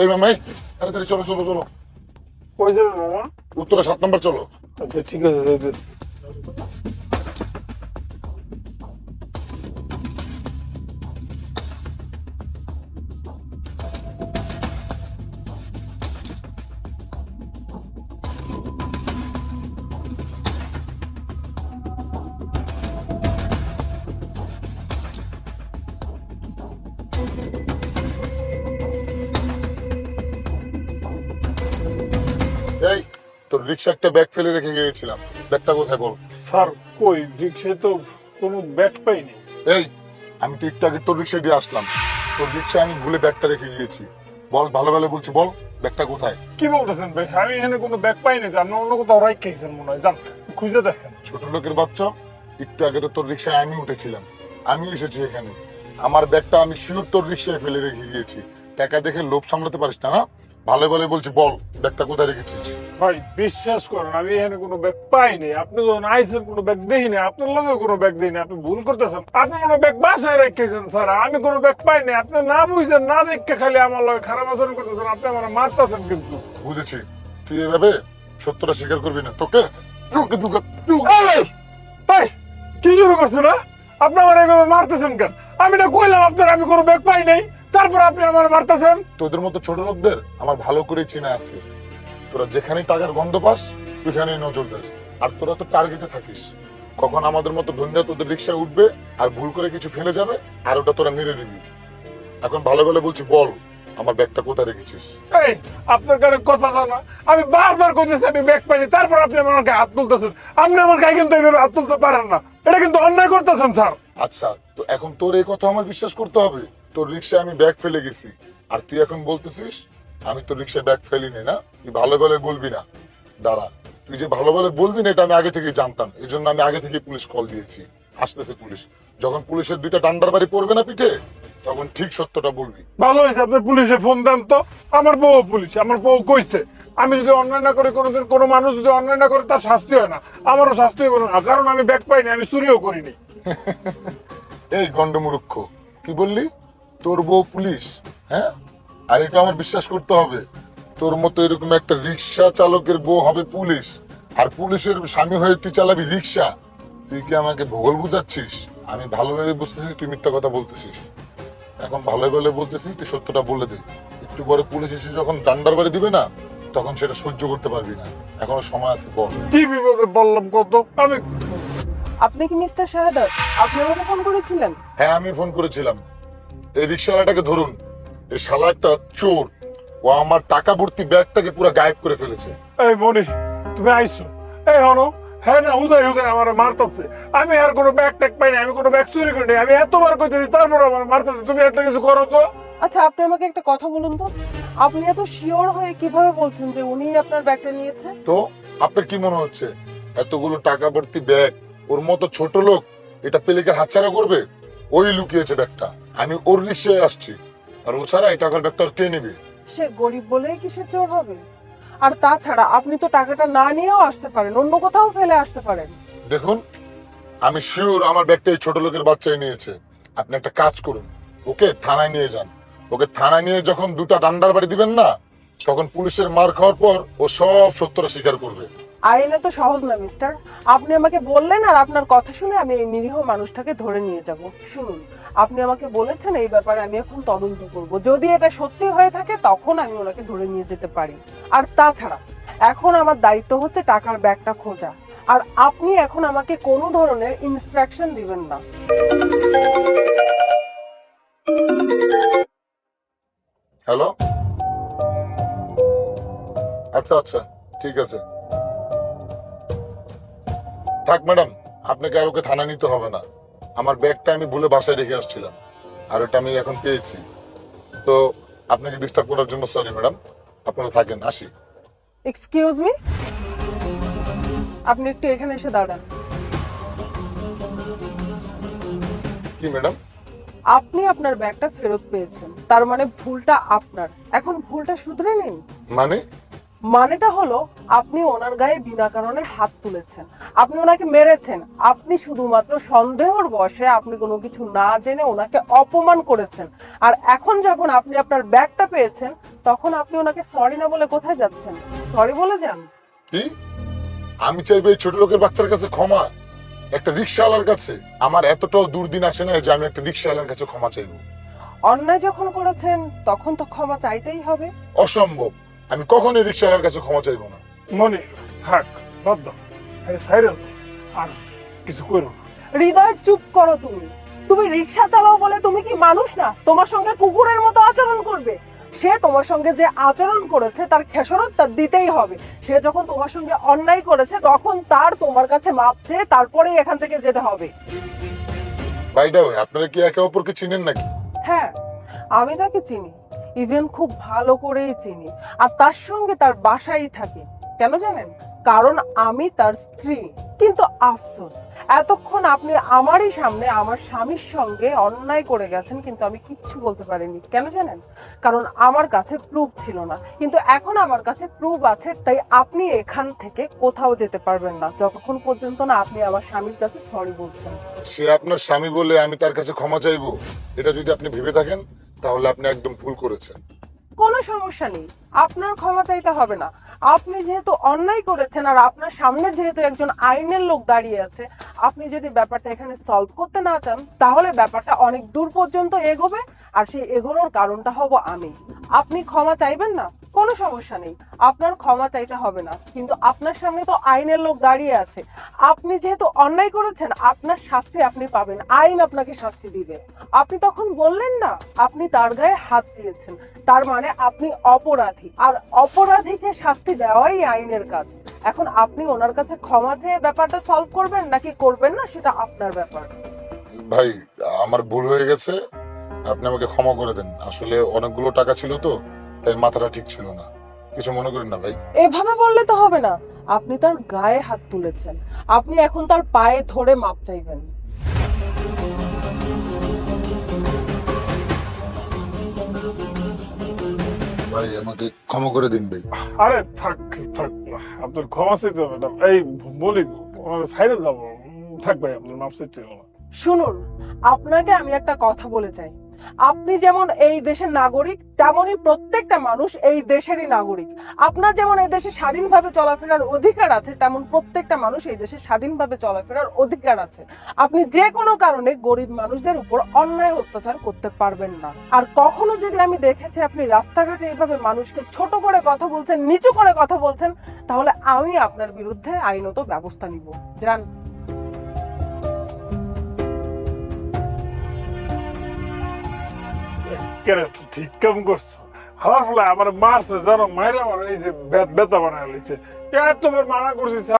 এই মামাই তাড়াতাড়ি চলো চলো চলো। কই যাবে মামা? উত্তরে সাত নম্বর চলো। আচ্ছা ঠিক আছে যাইতেছি। তোর রিক্সা একটা ব্যাগ ফেলে রেখে গিয়েছিলাম। ব্যাগটা কোথায় বল? স্যার কই? রিক্সায় তো কোনো ব্যাগ পাইনি। এই আমি তো একটু আগে তোর রিক্সা দিয়ে আসলাম। তোর রিক্সা আমি ভুলে ব্যাগটা রেখে গিয়েছি। বল ভালো ভালো বলছি বল ব্যাগটা কোথায়? কি বলতেছেন ভাই? আমি এখানে কোনো ব্যাগ পাইনি আপনি অন্য কোথাও রাইট খেয়েছেন মনে হয়। যান খুঁজে দেখেন। ছোট লোকের বাচ্চা একটু আগে তো তোর রিক্সায় আমি উঠেছিলাম। আমি এসেছি এখানে। আমার ব্যাগটা আমি শিওর তোর রিক্সায় ফেলে রেখে গিয়েছি। টাকা দেখে লোভ সামলাতে পারিস না না? ভালো ভালো বলছি বল ব্যাগটা কোথায় রেখেছিস? ভাই বিশ্বাস করেন আমি এখানে কোনো ব্যাগ পাইনি আপনি যখন আইসেন কোনো ব্যাগ দেখিনি আপনার লগে কোনো ব্যাগ দেখিনি আপনি ভুল করতেছেন। আপনি কোনো ব্যাগ বাসায় রেখেছেন স্যার? আমি কোনো ব্যাগ পাইনি আপনি না বুঝছেন না খালি আমার লগে খারাপ আচরণ করতেছেন আপনি আমার মারতেছেন কিন্তু। বুঝেছি। তুই এভাবে সত্যটা স্বীকার করবি না। তোকে তোকে তোকে ভাই কি শুরু করছ না আপনি আমার এইভাবে মারতেছেন কেন? আমি না কইলাম আপনার আমি কোনো ব্যাগ পাই নাই। তারপর আপনি আমার মারতেছেন? তোদের মতো ছোট লোকদের আমার ভালো করে চেনা আছে। তোরা যেখানে টাকার গন্ধ পাস ওইখানেই নজর দেস আর তোরা তো টার্গেটে থাকিস। কখন আমাদের মতো ধন্যা তোদের রিক্সায় উঠবে আর ভুল করে কিছু ফেলে যাবে আর ওটা তোরা মেরে দিবি। এখন ভালো ভালো বলছি বল আমার ব্যাগটা কোথায় রেখেছিস? এই আপনার কাছে কথা জানা আমি বারবার কইতেছি আমি ব্যাগ পাইনি। তারপর আপনি আমার গায়ে হাত তুলতেছেন। আপনি আমার গায়ে কিন্তু এইভাবে হাত তুলতে পারেন না। এটা কিন্তু অন্যায় করতেছেন স্যার। আচ্ছা তো এখন তোর এই কথা আমার বিশ্বাস করতে হবে? তোর রিক্সায় আমি ব্যাগ ফেলে গেছি। আর তুই এখন বলতেছিস আমি তো রিক্সায় ব্যাগ ফেলিনি না তুই ভালো ভালো বলবি না। দাঁড়া তুই যে ভালো ভালো বলবি না এটা আমি আগে থেকেই জানতাম। এই জন্য আমি আগে থেকে পুলিশ কল দিয়েছি। আসতেছে পুলিশ। যখন পুলিশের দুইটা ডান্ডার বাড়ি পড়বে না পিঠে তখন ঠিক সত্যটা বলবি। ভালো হয়েছে আপনি পুলিশে ফোন দেন তো। আমার বউ পুলিশ আমার বউ কইছে আমি যদি অন্যায় না করে কোনোদিন কোনো মানুষ যদি অন্যায় না করে তার শাস্তি হয় না। আমারও শাস্তি হবে না কারণ আমি ব্যাগ পাইনি আমি চুরিও করিনি। এই গন্ডমূর্খ কি বললি? তোর বউ পুলিশ হ্যাঁ? আর এটা আমার বিশ্বাস করতে হবে। তোর মতো এরকম একটা রিক্সা চালকের বউ হবে পুলিশ। আর পুলিশের স্বামী হয়ে তুই চালাবি রিক্সা তুই কি আমাকে ভূগোল বুঝাচ্ছিস? আমি ভালোভাবে বুঝতেছি তুই মিথ্যা কথা বলতেছিস। এখন ভালো ভালো বলতেছিস তুই সত্যটা বলে দে। একটু পরে পুলিশ এসে যখন ডান্ডার বাড়ি দিবে না তখন সেটা সহ্য করতে পারবি না। এখনও সময় আছে বল। কি বিপদে বললাম কত? আমি আপনি কি মিস্টার শাহাদাত? আপনি আমাকে ফোন করেছিলেন? হ্যাঁ আমি ফোন করেছিলাম। এই রিক্সাওয়ালাটাকে ধরুন। এই শালা একটা চোর। ও আমার টাকা ভর্তি ব্যাগটাকে পুরো গায়েব করে ফেলেছে। এই মনি তুমি আইছো? এই হনো হ্যাঁ না উদয় উদয় আমার মারতেছে। আমি আর কোনো ব্যাগ ট্যাগ পাইনি আমি কোনো ব্যাগ চুরি করিনি আমি এতবার কইতেছি তারপর আমার মারতেছে তুমি একটা কিছু করো তো। আচ্ছা আপনি আমাকে একটা কথা বলুন তো। আপনি এত শিওর হয়ে কীভাবে বলছেন যে উনি আপনার ব্যাগটা নিয়েছে? তো আপনার কি মনে হচ্ছে? এতগুলো টাকা ভর্তি ব্যাগ ওর মতো ছোট লোক এটা পেলিকে হাতছাড়া করবে? ওই লুকিয়েছে ব্যাগটা। আমি ওর রিক্সায় আসছি। আর ও ছাড়া এই টাকার ব্যাগটা কে নেবে? সে গরিব বলেই কি সে চোর হবে? আর তাছাড়া আপনি তো টাকাটা না নিয়েও আসতে পারেন অন্য কোথাও ফেলে আসতে পারেন। দেখুন আমি শিওর আমার ব্যাগটা এই ছোট লোকের বাচ্চাই নিয়েছে। আপনি একটা কাজ করুন ওকে থানায় নিয়ে যান। ওকে থানায় নিয়ে যখন দুটা ডান্ডার বাড়ি দিবেন না তখন পুলিশের মার খাওয়ার পর ও সব সত্যটা স্বীকার করবে। আইনে তো সহজ না মিস্টার আপনি আমাকে বললেন আর আপনার কথা শুনে আমি এই নিরীহ মানুষটাকে ধরে নিয়ে যাব। শুনুন, আপনি আমাকে বলেছেন এই ব্যাপারে আমি এখন তদন্ত করব। যদি এটা সত্যি হয়ে থাকে, তখন আমি ওনাকে ধরে নিয়ে যেতে পারি। আর তাছাড়া, এখন আমার দায়িত্ব হচ্ছে টাকার ব্যাগটা খোঁজা। আর আপনি এখন আমাকে কোনো ধরনের ইনস্ট্রাকশন দিবেন না। হ্যালো আচ্ছা আচ্ছা ঠিক আছে। থাক ম্যাডাম আপনাকে আর ওকে থানা নিতে হবে না। আমার ব্যাগটা আমি ভুলে বাসায় রেখে আসছিলাম আর ওটা আমি এখন পেয়েছি। তো আপনাকে ডিস্টার্ব করার জন্য সরি ম্যাডাম। আপনারা থাকেন আসি। এক্সকিউজ মি আপনি একটু এখানে এসে দাঁড়ান। কি ম্যাডাম? আপনি আপনার ব্যাগটা ফেরত পেয়েছেন তার মানে ভুলটা আপনার। এখন ভুলটা শুধরে নিন। মানে? মানেটা হলো আপনি ওনার গায়ে বিনা কারণে হাত তুলেছেন। আপনি ওনাকে মেরেছেন। আপনি শুধুমাত্র সন্দেহর বশে আপনি কোনো কিছু না জেনে ওনাকে অপমান করেছেন। আর এখন যখন আপনি আপনার ব্যাগটা পেয়েছেন তখন আপনি ওনাকে সরি না বলে কোথায় যাচ্ছেন? সরি বলে যান। কি? আমি চাইব এই ছোট লোকের বাচ্চার কাছে ক্ষমা। একটা রিক্সাওয়ালার কাছে। আমার এতটাও দুর্দিন আসে না যে আমি একটা রিক্সাওয়ালার কাছে ক্ষমা চাইব। অন্যায় যখন করেছেন তখন তো ক্ষমা চাইতেই হবে। অসম্ভব। আমি কখনোই রিক্সাওয়ালার কাছে ক্ষমা চাইব না। মনে থাক বাদ দাও সাইরেন আর কিছু করো না। হৃদয় চুপ করো তুমি। তুমি রিক্সা চালাও বলে তুমি কি মানুষ না? তোমার সঙ্গে কুকুরের মতো আচরণ করবে। সে তোমার সঙ্গে যে আচরণ করেছে তার খেসরত তার দিতেই হবে। সে যখন তোমার সঙ্গে অন্যায় করেছে তখন তার তোমার কাছে মাপ চেয়ে তারপরেই এখান থেকে যেতে হবে। বাই দা আপনারা কি একে অপরকে চিনেন নাকি? হ্যাঁ আমি তাকে চিনি। ইভেন খুব ভালো করেই চিনি। আর তার সঙ্গে তার বাসায় থাকে। কেন জানেন? কারণ আমি তার স্ত্রী। কিন্তু আফসোস, এতক্ষণ আপনি আমারই সামনে আমার স্বামীর সঙ্গে অন্যায় করে গেছেন কিন্তু আমি কিচ্ছু বলতে পারিনি। কেন জানেন? কারণ আমার কাছে প্রুফ ছিল না। কিন্তু এখন আমার কাছে প্রুফ আছে, তাই আপনি এখান থেকে কোথাও যেতে পারবেন না। যতক্ষণ পর্যন্ত না আপনি আমার স্বামীর কাছে সরি বলছেন। সে আপনার স্বামী বলে আমি তার কাছে ক্ষমা চাইব? এটা যদি আপনি ভেবে থাকেন তাহলে আপনি একদম ভুল করেছেন। কোনো সমস্যা নেই। আপনার ক্ষমা চাইতে হবে না। আপনি যেহেতু অন্যায় করেছেন আর আপনার সামনে যেহেতু একজন আইনের লোক দাঁড়িয়ে আছে, আপনি যদি ব্যাপারটা এখানে সলভ করতে না চান, তাহলে ব্যাপারটা অনেক দূর পর্যন্ত এগোবে আর সেই এগোনোর কারণটা হব আমি। আপনি ক্ষমা চাইবেন না? কোনো সমস্যা নেই। আপনার ক্ষমা চাইতে হবে না। কিন্তু আপনার সামনে তো আইনের লোক দাঁড়িয়ে আছে। আপনি যেহেতু অন্যায় করেছেন, আপনার শাস্তি আপনি পাবেন। আইন আপনাকে শাস্তি দিবে। আপনি তখন বললেন না, আপনি তার গায়ে হাত দিয়েছেন। তার মানে আপনি অপরাধী। আর অপরাধীকে শাস্তি দেওয়াই আইনের কাজ। এখন আপনি ওনার কাছে ক্ষমা চেয়ে ব্যাপারটা সলভ করবেন নাকি করবেন না, সেটা আপনার ব্যাপার। ভাই, আমার ভুল হয়ে গেছে। আপনি আমাকে ক্ষমা করে দেন। আসলে অনেকগুলো টাকা ছিল তো। তাই মাথাটা ঠিক ছিল না। কিছু মনে করেন না ভাই? এভাবে বললে তো হবে না। আপনি তার গায়ে হাত তুলেছেন। আপনি এখন তার পায়ে ধরে মাপ চাইবেন। ভাই আমাকে ক্ষমা করে দিন ভাই। আরে থাক থাক আপনার ক্ষমা চাইতে হবে না। এই বলি সাইরে যাব। থাক ভাই আপনার মাপ চাইতে হবে না। শুনুন আপনাকে আমি একটা কথা বলে চাই। আপনি যেমন এই দেশের নাগরিক, তেমনই প্রত্যেকটা মানুষ এই দেশেরই নাগরিক। আপনার যেমন এই দেশে স্বাধীনভাবে চলাফেরার অধিকার আছে, তেমন প্রত্যেকটা মানুষ এই দেশে স্বাধীনভাবে চলাফেরার অধিকার আছে। আপনি যে কোনো কারণে গরিব মানুষদের উপর অন্যায় অত্যাচার করতে পারবেন না। আর কখনো যদি আমি দেখেছি আপনি রাস্তাঘাটে এইভাবে মানুষকে ছোট করে কথা বলছেন, নিচু করে কথা বলছেন, তাহলে আমি আপনার বিরুদ্ধে আইনত ব্যবস্থা নিব। জান ঠিক কাম করছ। আমার ফলে আমার মারছে, জানো মায়ের আমার এই যে বেতা বানায় লিছে তোমার মানা করছি